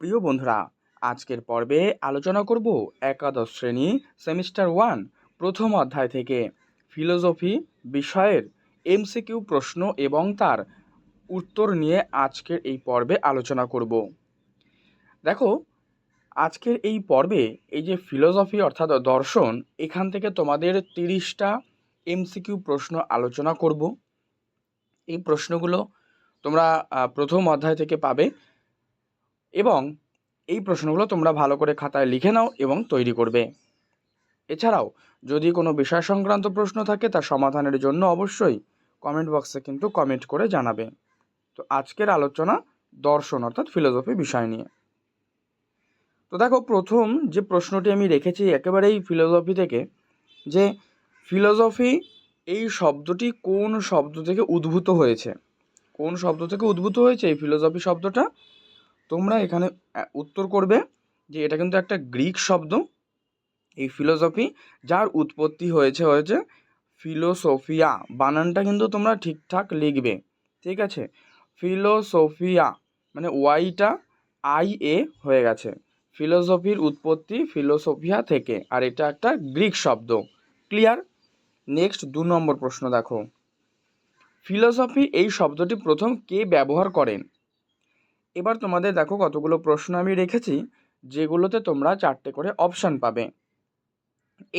প্রিয় বন্ধুরা, আজকের পর্বে আলোচনা করব একাদশ শ্রেণি সেমিস্টার ওয়ান, প্রথম অধ্যায় থেকে। ফিলোসফি বিষয়ের এমসিকিউ প্রশ্ন এবং তার উত্তর নিয়ে আজকের এই পর্বে আলোচনা করব। দেখো, আজকের এই পর্বে এই যে ফিলোসফি অর্থাৎ দর্শন, এখান থেকে তোমাদের তিরিশটা এমসিকিউ প্রশ্ন আলোচনা করব। এই প্রশ্নগুলো তোমরা প্রথম অধ্যায় থেকে পাবে। এবং এই প্রশ্নগুলো তোমরা ভালো করে খাতায় লিখে নাও এবং তৈরি করবে। এছাড়াও, যদি কোনো বিষয় সংক্রান্ত প্রশ্ন থাকে তার সমাধানের জন্য অবশ্যই কমেন্ট বক্সে কিন্তু কমেন্ট করে জানাবে। তো আজকের আলোচনা দর্শন অর্থাৎ ফিলোসফি বিষয় নিয়ে। তো দেখো, প্রথম যে প্রশ্নটি আমি রেখেছি একেবারেই ফিলোসফি থেকে, যে ফিলোসফি এই শব্দটি কোন শব্দ থেকে উদ্ভূত হয়েছে? কোন শব্দ থেকে উদ্ভূত হয়েছে এই ফিলোসফি শব্দটা? তোমরা এখানে উত্তর করবে যে এটা কিন্তু একটা গ্রিক শব্দ। এই ফিলোসফি যার উৎপত্তি হয়েছে হয়েছে ফিলোসোফিয়া বানানটা কিন্তু তোমরা ঠিকঠাক লিখবে, ঠিক আছে? ফিলোসোফিয়া মানে ওয়াইটা আই এ হয়ে গেছে। ফিলোসফির উৎপত্তি ফিলোসোফিয়া থেকে, আর এটা একটা গ্রিক শব্দ। ক্লিয়ার নেক্সট দু নম্বর প্রশ্ন দেখো। ফিলোসফি এই শব্দটি প্রথম কে ব্যবহার করেন এবার তোমাদের দেখো কতগুলো প্রশ্ন আমি রেখেছি, যেগুলোতে তোমরা চারটে করে অপশান পাবে।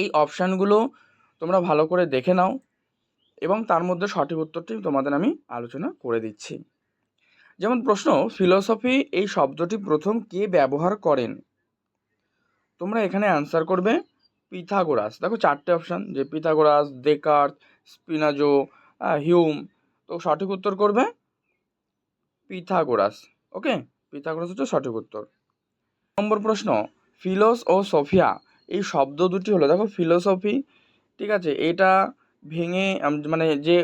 এই অপশানগুলো তোমরা ভালো করে দেখে নাও এবং তার মধ্যে সঠিক উত্তরটি তোমাদের আমি আলোচনা করে দিচ্ছি। যেমন প্রশ্ন, ফিলোসফি এই শব্দটি প্রথম কে ব্যবহার করেন? তোমরা এখানে অ্যান্সার করবে পিথাগোরাস। দেখো চারটে অপশান যে পিথাগোরাস দেকার্ত স্পিনাজো হিউম তো সঠিক উত্তর করবে পিথাগোরাস। ওকে? পিথাগোরাস হচ্ছে সঠিক উত্তর। নম্বর প্রশ্ন, ফিলোস ও সোফিয়া, এই শব্দ দুটি হলো, দেখো ফিলোসফি, ঠিক আছে, এটা ভেঙে মানে যে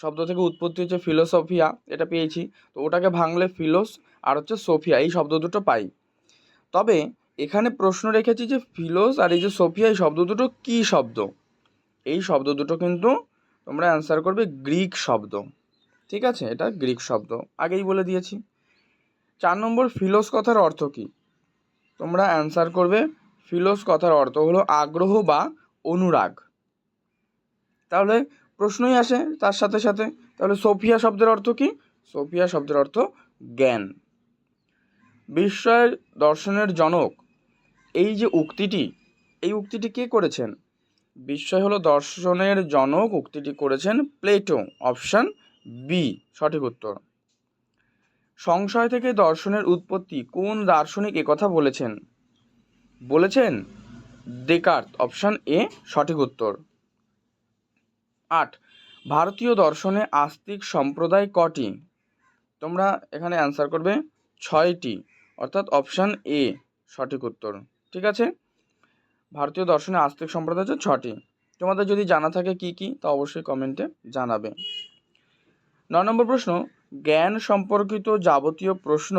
শব্দ থেকে উৎপত্তি হচ্ছে ফিলোসফিয়া, এটা পেয়েছি, তো ওটাকে ভাঙলে ফিলোস আর হচ্ছে সোফিয়া, এই শব্দ দুটো পাই। তবে এখানে প্রশ্ন রেখেছি যে ফিলোস আর এই যে সোফিয়া, এই শব্দ দুটো কী শব্দ? এই শব্দ দুটো কিন্তু তোমরা অ্যান্সার করবে গ্রিক শব্দ, ঠিক আছে, এটা গ্রিক শব্দ, আগেই বলে দিয়েছি। চার নম্বর ফিলোস কথার অর্থ কী? তোমরা অ্যান্সার করবে, ফিলোস কথার অর্থ হলো আগ্রহ বা অনুরাগ। তাহলে প্রশ্নই আসে তার সাথে সাথে। তাহলে সোফিয়া শব্দের অর্থ কি? সোফিয়া শব্দের অর্থ জ্ঞান। বিস্ময়ের দর্শনের জনক, এই যে উক্তিটি, এই উক্তিটি কে করেছেন? বিস্ময় হলো দর্শনের জনক উক্তিটি করেছেন প্লেটো, অপশান বি, সঠিক উত্তর। সংশয় থেকে দর্শনের উৎপত্তি কোন দার্শনিক একথা বলেছেন? বলেছেন দেকার্ত অপশান এ, সঠিক উত্তর। আট, ভারতীয় দর্শনে আস্তিক সম্প্রদায় কটি? তোমরা এখানে অ্যান্সার করবে ছয়টি, অর্থাৎ অপশান এ, সঠিক উত্তর। ঠিক আছে? ভারতীয় দর্শনে আস্তিক সম্প্রদায় হচ্ছে ছটি। তোমাদের যদি জানা থাকে কি কি, তা অবশ্যই কমেন্টে জানাবে। ন নম্বর প্রশ্ন জ্ঞান সম্পর্কিত যাবতীয় প্রশ্ন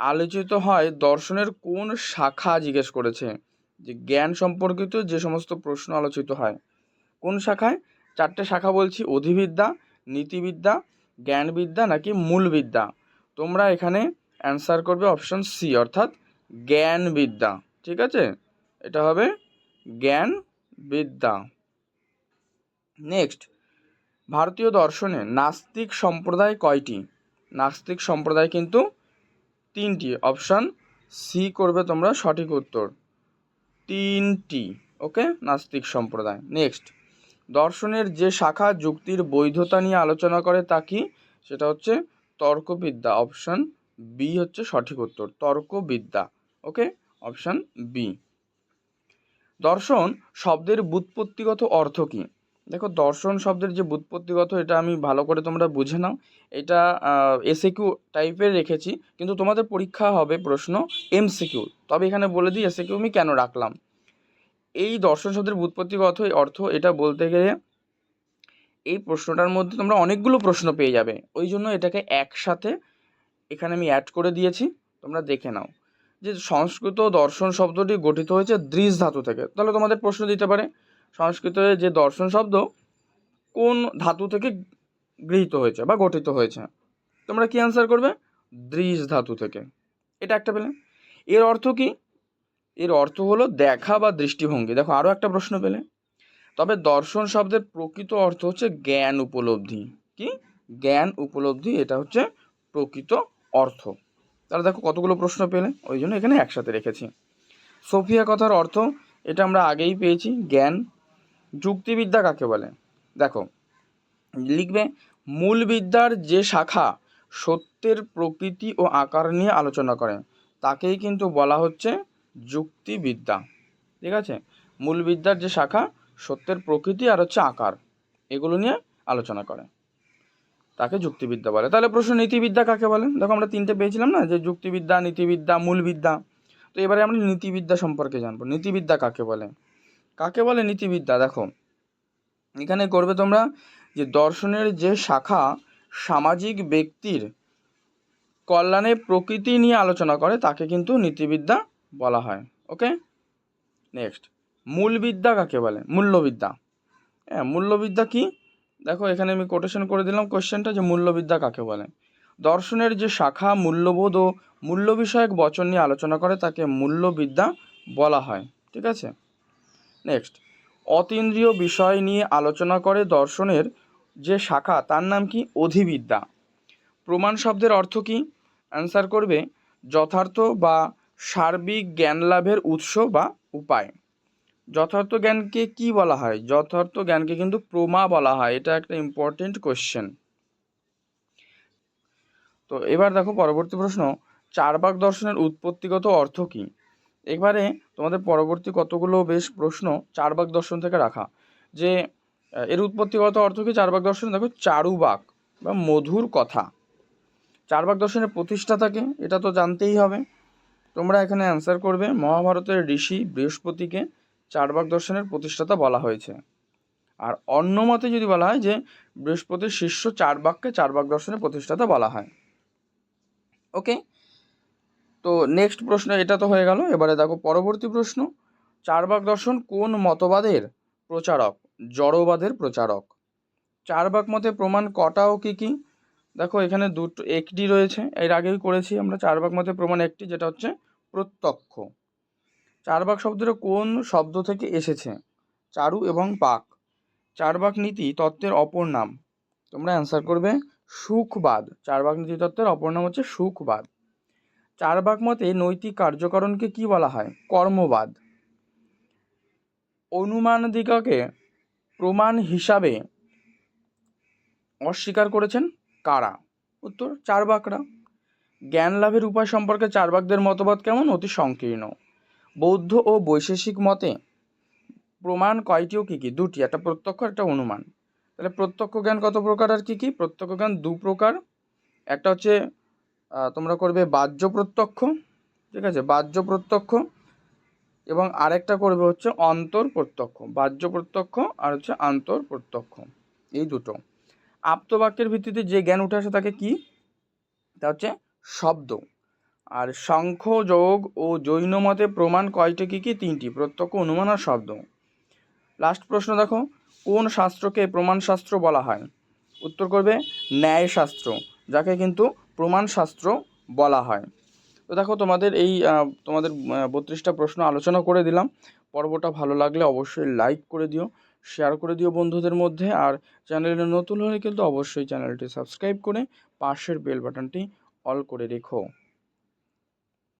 আলোচিত হয় দর্শনের কোন শাখা জিজ্ঞেস করেছে, যে জ্ঞান সম্পর্কিত যে সমস্ত প্রশ্ন আলোচিত হয়। কোন শাখায়? চারটে শাখা বলছি, অধিবিদ্যা, নীতিবিদ্যা, জ্ঞানবিদ্যা নাকি মূলবিদ্যা। তোমরা এখানে অ্যান্সার করবে অপশন সি অর্থাৎ জ্ঞানবিদ্যা, ঠিক আছে? এটা হবে জ্ঞানবিদ্যা। নেক্সট ভারতীয় দর্শনে নাস্তিক সম্প্রদায় কয়টি? নাস্তিক সম্প্রদায় কিন্তু তিনটি। অপশান সি করবে তোমরা সঠিক উত্তর। তিনটি, ওকে? নাস্তিক সম্প্রদায়। নেক্সট। দর্শনের যে শাখা যুক্তির বৈধতা নিয়ে আলোচনা করে তা কি? সেটা হচ্ছে তর্কবিদ্যা। অপশান বি হচ্ছে সঠিক উত্তর। তর্কবিদ্যা, ওকে? অপশান বি দর্শন শব্দের ব্যুৎপত্তিগত অর্থ কী? দেখো, দর্শন শব্দের যে ব্যুৎপত্তিগত এটা আমি ভালো করে তোমরা বুঝে নাও। এটা এসএকিউ টাইপের রেখেছি, কিন্তু তোমাদের পরীক্ষা হবে প্রশ্ন এমসিকিউ তবে এখানে বলে দিই এসএকিউ আমি কেন রাখলাম? এই দর্শন শব্দের ব্যুৎপত্তিগত অর্থ, এটা বলতে গেলে এই প্রশ্নটার মধ্যে তোমরা অনেকগুলো প্রশ্ন পেয়ে যাবে। ওই জন্য এটাকে একসাথে এখানে আমি অ্যাড করে দিয়েছি, তোমরা দেখে নাও। যে সংস্কৃত দর্শন শব্দটি গঠিত হয়েছে দৃশ ধাতু থেকে। তাহলে তোমাদের প্রশ্ন দিতে পারে সংস্কৃতে যে দর্শন শব্দ, কোন ধাতু থেকে গৃহীত হয়েছে বা গঠিত হয়েছে? তোমরা কি অ্যান্সার করবে? দৃশ ধাতু থেকে। এটা একটা পেলে। এর অর্থ কি? এর অর্থ হলো দেখা বা দৃষ্টিভঙ্গি। দেখো আরও একটা প্রশ্ন পেলে। তবে দর্শন শব্দের প্রকৃত অর্থ হচ্ছে জ্ঞান উপলব্ধি। কি? জ্ঞান উপলব্ধি, এটা হচ্ছে প্রকৃত অর্থ। তাহলে দেখো, কতগুলো প্রশ্ন পেলে, ওই জন্য এখানে একসাথে রেখেছি। সোফিয়া কথার অর্থ, এটা আমরা আগেই পেয়েছি, জ্ঞান যুক্তিবিদ্যা কাকে বলে? দেখো, লিখবে মূল বিদ্যার যে শাখা সত্যের প্রকৃতি ও আকার নিয়ে আলোচনা করে, তাকেই কিন্তু বলা হচ্ছে যুক্তিবিদ্যা। ঠিক আছে? মূল বিদ্যার যে শাখা সত্যের প্রকৃতি আর হচ্ছে আকার, এগুলো নিয়ে আলোচনা করে। তাকে যুক্তিবিদ্যা বলে। তাহলে প্রশ্ন, নীতিবিদ্যা কাকে বলে? দেখো, আমরা তিনটে পেয়েছিলাম না, যে যুক্তিবিদ্যা, নীতিবিদ্যা, মূলবিদ্যা। তো এবারে আমরা নীতিবিদ্যা সম্পর্কে জানব। নীতিবিদ্যা কাকে বলে? কাকে বলে নীতিবিদ্যা? দেখো, এখানে করবে তোমরা যে দর্শনের যে শাখা সামাজিক ব্যক্তির কল্যাণে প্রকৃতি নিয়ে আলোচনা করে, তাকে কিন্তু নীতিবিদ্যা বলা হয়। ওকে? নেক্সট মূলবিদ্যা কাকে বলে? মূল্যবিদ্যা। হ্যাঁ মূল্যবিদ্যা কি? দেখো, এখানে আমি কোটেশন করে দিলাম কোশ্চেনটা যে মূল্যবিদ্যা কাকে বলে? দর্শনের যে শাখা, মূল্যবোধ ও মূল্য বিষয়ক বচন নিয়ে আলোচনা করে, তাকে মূল্যবিদ্যা বলা হয়। ঠিক আছে? নেক্সট অতীন্দ্রিয় বিষয় নিয়ে আলোচনা করে দর্শনের যে শাখা, তার নাম কি? অধিবিদ্যা। প্রমাণ শব্দের অর্থ কি? অ্যান্সার করবে, যথার্থ বা সার্বিক জ্ঞান লাভের উৎস বা উপায়। যথার্থ জ্ঞানকে কি বলা হয়? যথার্থ জ্ঞানকে কিন্তু প্রমা বলা হয়। এটা একটা ইম্পর্টেন্ট কোশ্চেন তো এবার দেখো পরবর্তী প্রশ্ন, চারবাক দর্শনের উৎপত্তিগত অর্থ কী? এবারে তোমাদের পরবর্তী কতগুলো বেশ প্রশ্ন চারবাক দর্শন থেকে রাখা। যে, এর উৎপত্তিগত অর্থ কি? চারবাক দর্শন দেখো, চারুবাক বা মধুর কথা। চারবাক দর্শনের প্রতিষ্ঠাতাকে এটা তো জানতেই হবে। তোমরা এখানে অ্যান্সার করবে, মহাভারতের ঋষি বৃহস্পতিকে চারবাক দর্শনের প্রতিষ্ঠাতা বলা হয়েছে। আর অন্য মতে যদি বলা হয় যে, বৃহস্পতির শিষ্য চারবাককে চারবাক দর্শনের প্রতিষ্ঠাতা বলা হয়। ওকে তো নেক্সট প্রশ্ন এটা তো হয়ে গেল। এবারে দেখো পরবর্তী প্রশ্ন, চারবাক দর্শন কোন মতবাদের প্রচারক? জড়বাদের প্রচারক। চারবাক মতে প্রমাণ কটা ও কী কী? দেখো এখানে দুটো, একটি রয়েছে, এর আগেই করেছি আমরা। চারবাক মতে প্রমাণ একটি, যেটা হচ্ছে প্রত্যক্ষ। চারবাক শব্দটা কোন শব্দ থেকে এসেছে? চারু এবং পাক। চারবাক নীতি তত্ত্বের অপর নাম। তোমরা অ্যান্সার করবে সুখবাদ। চারবাক নীতি তত্ত্বের অপর নাম হচ্ছে সুখবাদ। চারবাক মতে নৈতিক কার্যকরণকে কি বলা হয়? কর্মবাদ। অনুমান দিগকে প্রমাণ হিসাবে অস্বীকার করেছেন কারা? উত্তর চারবাকরা জ্ঞান লাভের উপায় সম্পর্কে চারবাকদের মতবাদ কেমন? অতি সংকীর্ণ। বৌদ্ধ ও বৈশেষিক মতে প্রমাণ কয়টিও কী কী? দুটি, একটা প্রত্যক্ষ, একটা অনুমান। তাহলে প্রত্যক্ষ জ্ঞান কত প্রকার আর কী কী? প্রত্যক্ষ জ্ঞান দু প্রকার। একটা হচ্ছে তোমরা করবে বাহ্য প্রত্যক্ষ, ঠিক আছে? বাহ্য প্রত্যক্ষ এবং আরেকটা করবে হচ্ছে অন্তর প্রত্যক্ষ, বাহ্য প্রত্যক্ষ আর হচ্ছে আন্তর প্রত্যক্ষ, এই দুটো। আপ্তবাক্যের ভিত্তিতে যে জ্ঞান উঠে আসে তাকে কি? তা হচ্ছে শব্দ। আর সাংখ্য যোগ ও জৈন মতে প্রমাণ কয়টি কী কী? তিনটি, প্রত্যক্ষ, অনুমান আর শব্দ। লাস্ট প্রশ্ন দেখো, কোন শাস্ত্রকে প্রমাণ শাস্ত্র বলা হয়? উত্তর করবে ন্যায়শাস্ত্র, যাকে কিন্তু প্রমাণ শাস্ত্র বলা হয়। তো দেখো তোমাদের এই তোমাদের বত্রিশটা প্রশ্ন আলোচনা করে দিলাম। পর্বটা ভালো লাগলে অবশ্যই লাইক করে দিও শেয়ার করে দিও বন্ধুদের মধ্যে। আর চ্যানেলে নতুন হলে কিন্তু অবশ্যই চ্যানেলটি সাবস্ক্রাইব করে পাশের বেল বাটনটি অল করে রেখো।